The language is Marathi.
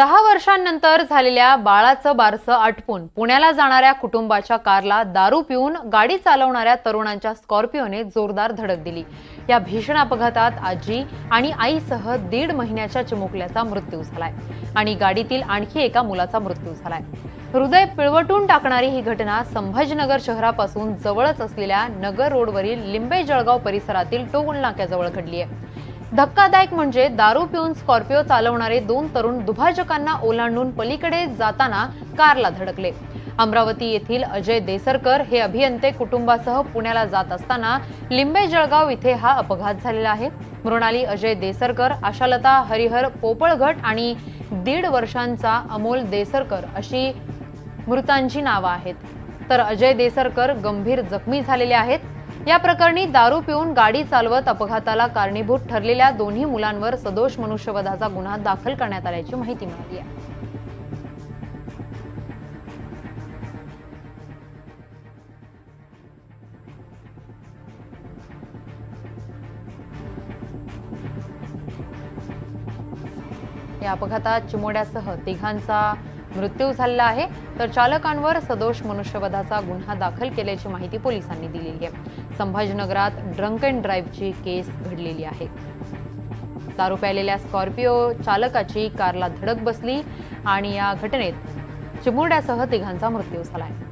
दहा वर्षांनंतर झालेल्या बाळाचं बारसं आटपून पुण्याला जाणाऱ्या कुटुंबाच्या कारला दारू पिऊन गाडी चालवणाऱ्या तरुणांच्या स्कॉर्पिओने जोरदार धडक दिली. या भीषण अपघातात आजी आणि आईसह दीड महिन्याच्या चिमुकल्याचा मृत्यू झालाय आणि गाडीतील आणखी एका मुलाचा मृत्यू झालाय. हृदय पिळवटून टाकणारी ही घटना संभाजीनगर शहरापासून जवळच असलेल्या नगर रोडवरील लिंबे जळगाव परिसरातील टोल नाक्याजवळ घडली आहे धक्कादायक म्हणजे दारू पिऊन स्कॉर्पिओ चालवणारे दोन तरुण दुभाजकांना ओलांडून पलीकडे जाताना कारला धडकले. अमरावती येथील अजय देसरकर हे अभियंते कुटुंबासह पुण्याला जात असताना लिंबे जळगाव इथे हा अपघात झालेला आहे. मृणाली अजय देसरकर आशालता हरिहर पोपळघट आणि दीड वर्षांचा अमोल देसरकर अशी मृतांची नावं आहेत. तर अजय देसरकर गंभीर जखमी झालेले आहेत. या प्रकरणी दारू पिऊन गाडी चालवत अपघाताला कारणीभूत ठरलेल्या दोन्ही मुलांवर सदोष मनुष्यवधाचा गुन्हा दाखल करण्यात आल्याची माहिती मिळाली आहे. या अपघातात चिमोड्यासह तिघांचा मृत्यू झालेला आहे तर चालकांवर सदोष मनुष्यवधाचा गुन्हा दाखल केल्याची माहिती पोलिसांनी दिलेली आहे. संभाजीनगरात ड्रंक अँड ड्राईव्हची केस घडलेली आहे. दारू प्यालेल्या स्कॉर्पिओ चालकाची कारला धडक बसली आणि या घटनेत चिमुरड्यासह तिघांचा मृत्यू झाला आहे